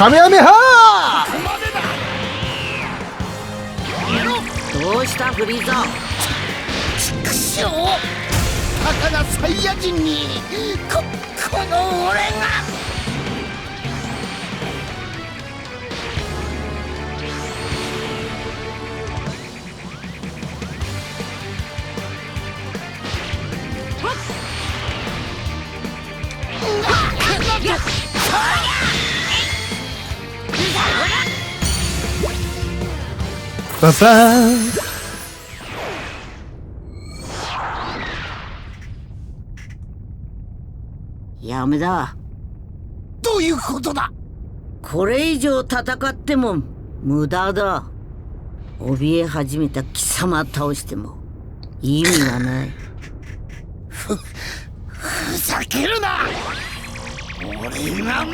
カメハメハどうしたフリーザくしょう高なサイヤ人にここの俺がパパーンやめだ。どういうことだ？これ以上戦っても無駄だ。怯え始めた貴様倒しても意味がない。ふざけるな！俺が負けるか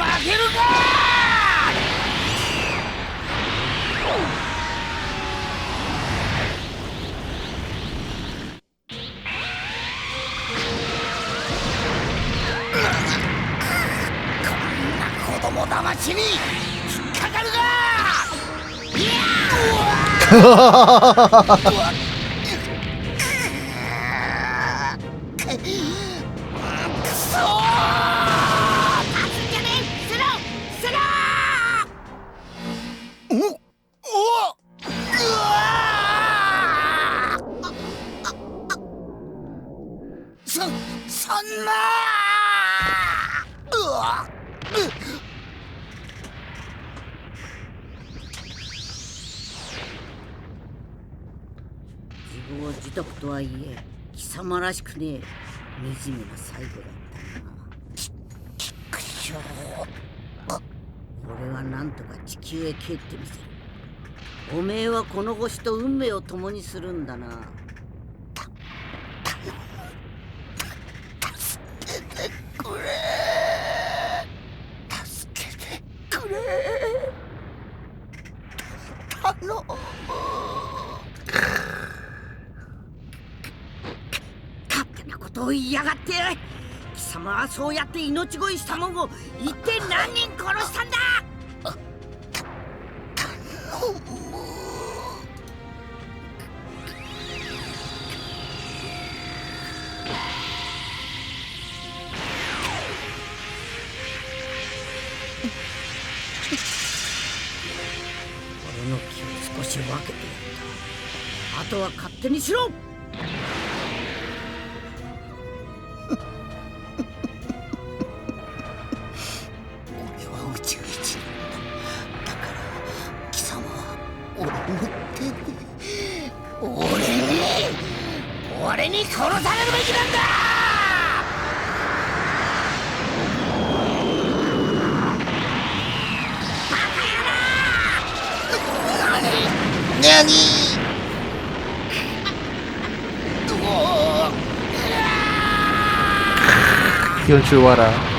供騙しに引っかかるがいやうわはいえ貴様らしくねえ惨めな最後だったくしょうな俺はなんとか地球へ帰ってみせる。おめえはこの星と運命を共にするんだなくれ助けてくれ頼む勝手なことを言いやがって貴様はそうやって命乞いしたもんを一体何人殺したんだ？俺の気を少し分けてやった。あとは勝手にしろ。 고양이. 연출 와라.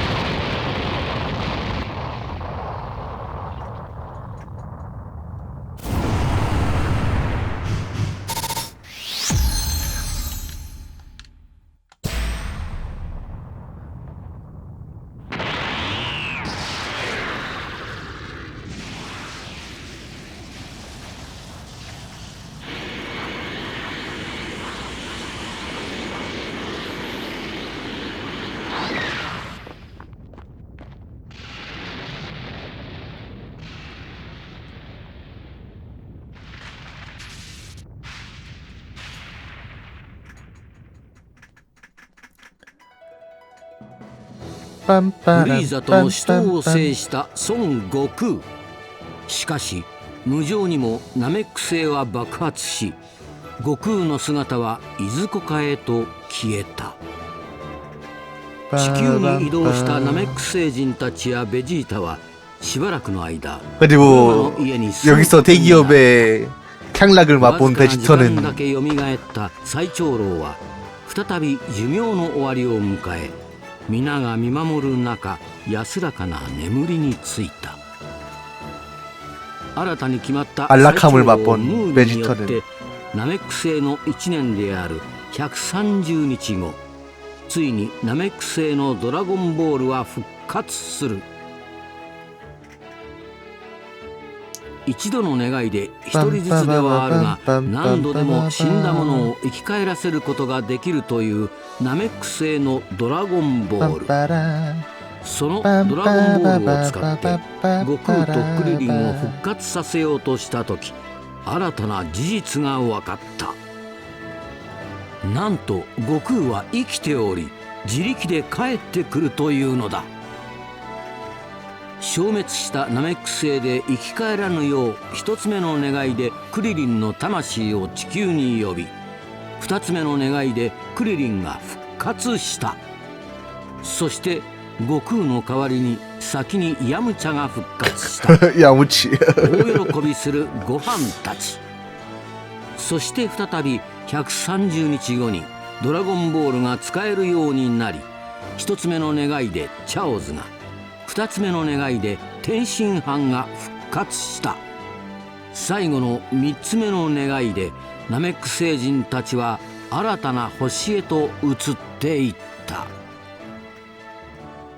빰빠람 フリーザとの死闘を制した孫悟空しかし無情にもナメック星は爆発し悟空の姿はいずこかへと消えた地球に移動したナメック星人たちやベジータはしばらくの間 그리고 車の家に住み 여기서 대기업의 향락을 맛본 わずかな時間だ 베지터는 け蘇った最長老は再び寿命の終わりを迎え 皆が見守る中安らかな眠りについた新たに決まった最長ムーによってナメック星の1年である130日後ついにナメック星のドラゴンボールは復活する。一度の願いで一人ずつではあるが何度でも死んだものを生き返らせることができるというナメック星のドラゴンボール。そのドラゴンボールを使って悟空とクリリンを復活させようとした時新たな事実が分かった。なんと悟空は生きており自力で帰ってくるというのだ。消滅したナメック星で生き返らぬよう一つ目の願いでクリリンの魂を地球に呼び二つ目の願いでクリリンが復活した。そして悟空の代わりに先にヤムチャが復活した。やむち大喜びするご飯たち。そして再び130日後にドラゴンボールが使えるようになり一つ目の願いでチャオズが二つ目の願いで天津飯が復活した。最後の三つ目の願いでナメック星人たちは新たな星へと移っていった。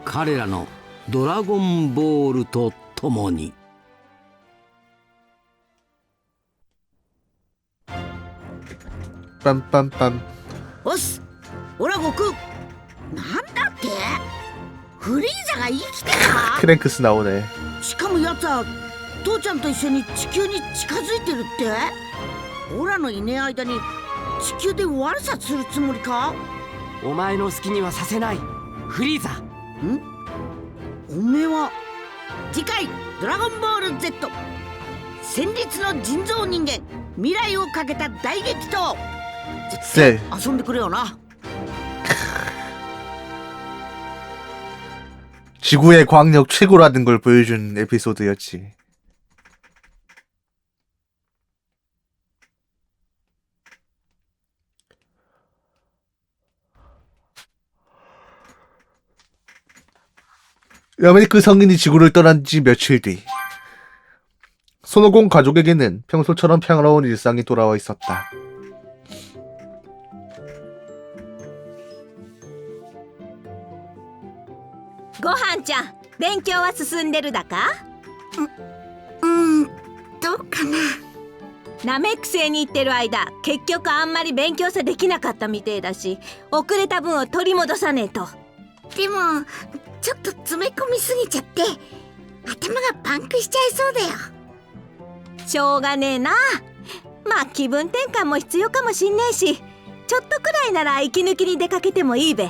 彼らのドラゴンボールとともに。パンパンパン。おっす。オラ悟空。なんだって？フリーザが生きてた 크랭크스 나오네 しかもやつは父ちゃんと一緒に地球に近づいてるってオラのいねえ間に地球で悪さするつもりかお前の好きにはさせないフリーザおめえは次回「ドラゴンボール Z」戦慄の人造人間未来をかけた大激闘絶쎄 対遊んでくれよな 지구의 광력 최고라는 걸 보여준 에피소드였지 야메리크 성인이 지구를 떠난 지 며칠 뒤 손오공 가족에게는 평소처럼 평화로운 일상이 돌아와 있었다. ちゃん勉強は進んでるだか？うんどうかな。ナメック星に行ってる間結局あんまり勉強さできなかったみてえだし遅れた分を取り戻さねえと。でもちょっと詰め込みすぎちゃって頭がパンクしちゃいそうだよ。しょうがねえな。まあ気分転換も必要かもしんねえしちょっとくらいなら息抜きに出かけてもいいべ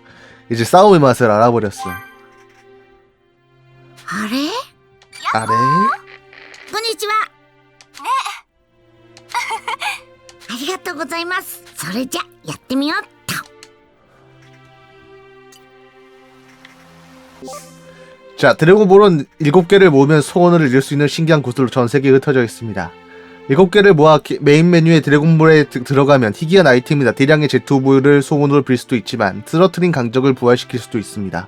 이제 싸움의 맛을 알아버렸어. あれ 아래 こんにちはねありがとうございますそれじゃやってみようっと 자 드래곤볼은 7개를 모으면 소원을 이룰 수 있는 신기한 구슬로 전 세계에 흩어져 있습니다. 7개를 모아 기- 메인 메뉴에 드래곤볼에 드- 들어가면 희귀한 아이템이나 대량의 제트오브를 소원으로 빌 수도 있지만 쓰러트린 강적을 부활시킬 수도 있습니다.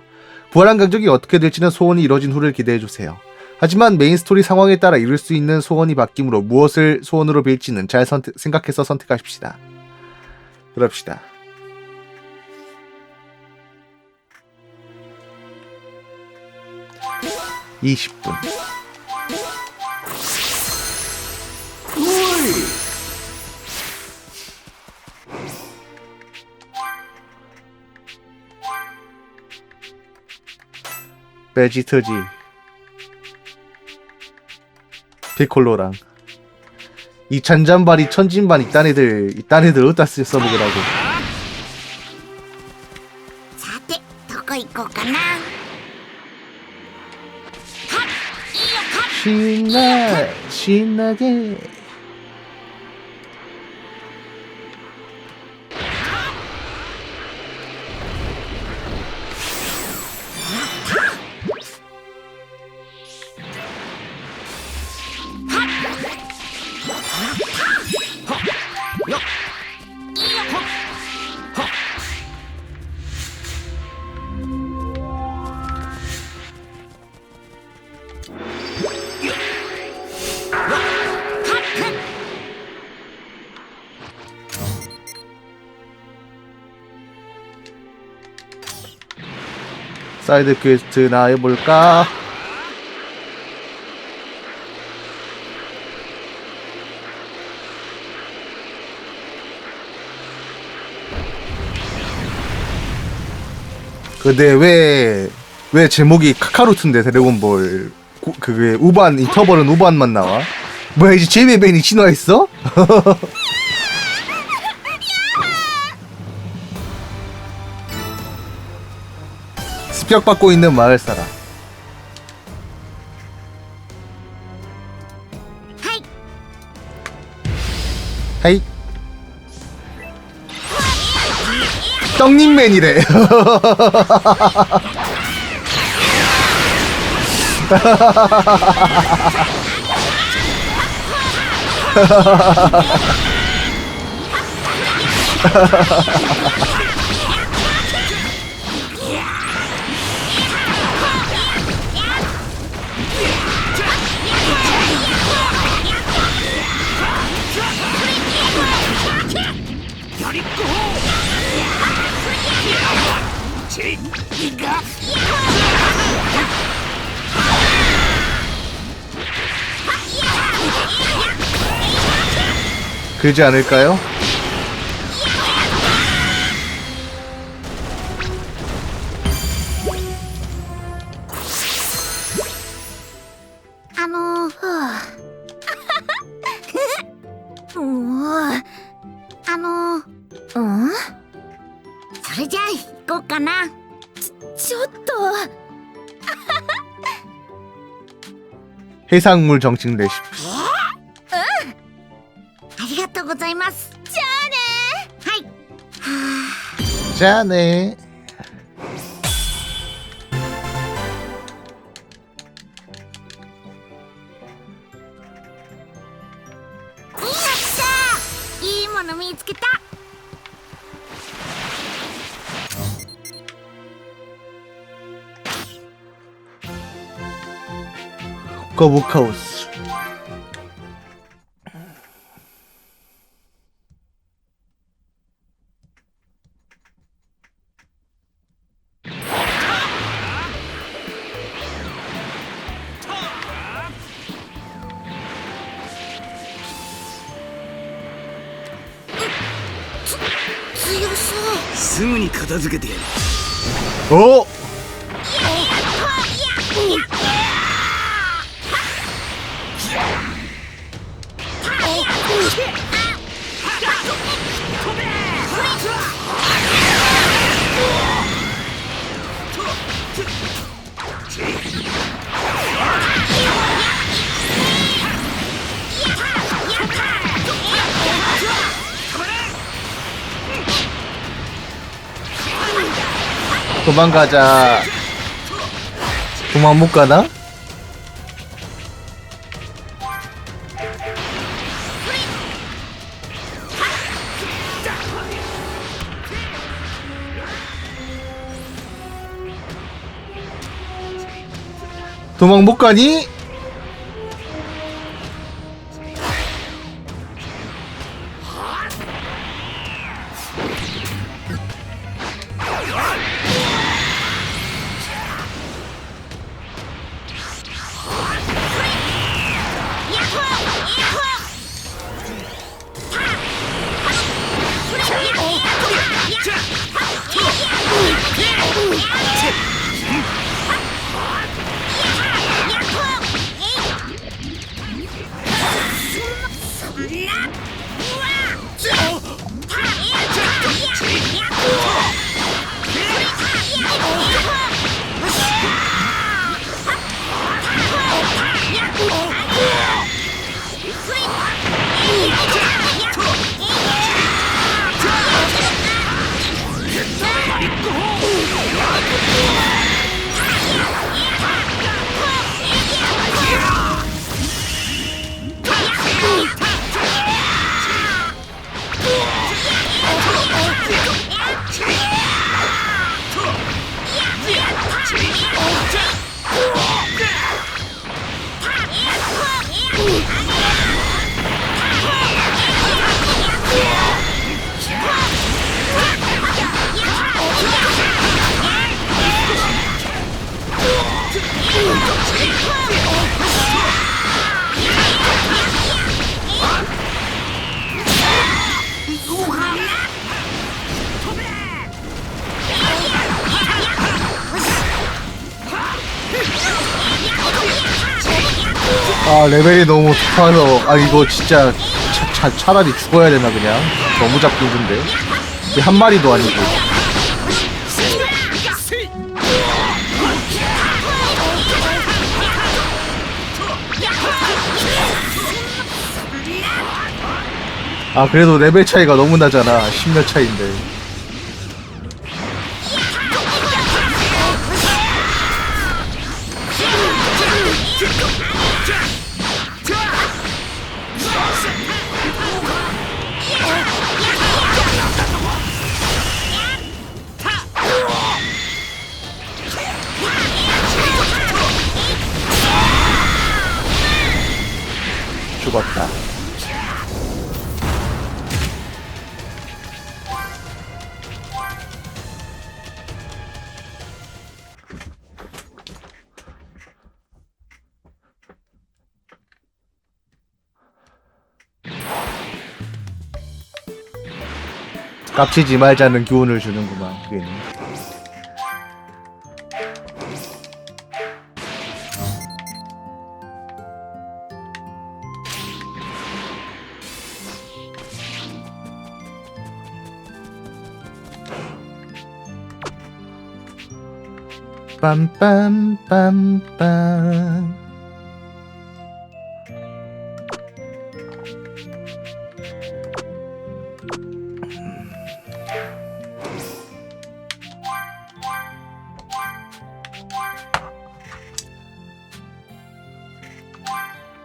부활한 강적이 어떻게 될지는 소원이 이뤄진 후를 기대해주세요. 하지만 메인 스토리 상황에 따라 이룰 수 있는 소원이 바뀌므로 무엇을 소원으로 빌지는 잘 선택- 생각해서 선택하십시다. 그럽시다. (20분) 베지터지 피콜로랑 이 잔잔바리 천진반 이딴 애들 이딴 애들 어디다 쓰- 써먹으라고 さてどこ行こうかな 신나 신나게 사이드 퀘스트나 해볼까? 근데 왜, 왜 제목이 카카로트인데 드래곤볼 고- 그게 우반 인터벌은 우반만 나와? 뭐야 이제 제이베벤이 진화했어? 습격받고 있는 마을 사람. 하이. 떡님맨이래. 그러지 않을까요? あのふうもうあのうんそれじゃあ行こうかなちょっと 해상물 정식 레시피. じゃあねいいもの見つけた。コブコース強そうすぐに片付けてやる 어? 도망가자. 도망 못 가나? 도망 못 가니? 아 레벨이 너무 높아서 아 이거 진짜 차, 차, 차라리 죽어야 되나 그냥? 너무 잡기 힘든데. 이게 한 마리도 아니고. 아 그래도 레벨 차이가 너무 나잖아. 10몇 차인데 죽었다. 깝치지 말자는 교훈을 주는구만 괜히 bum bum bum bum.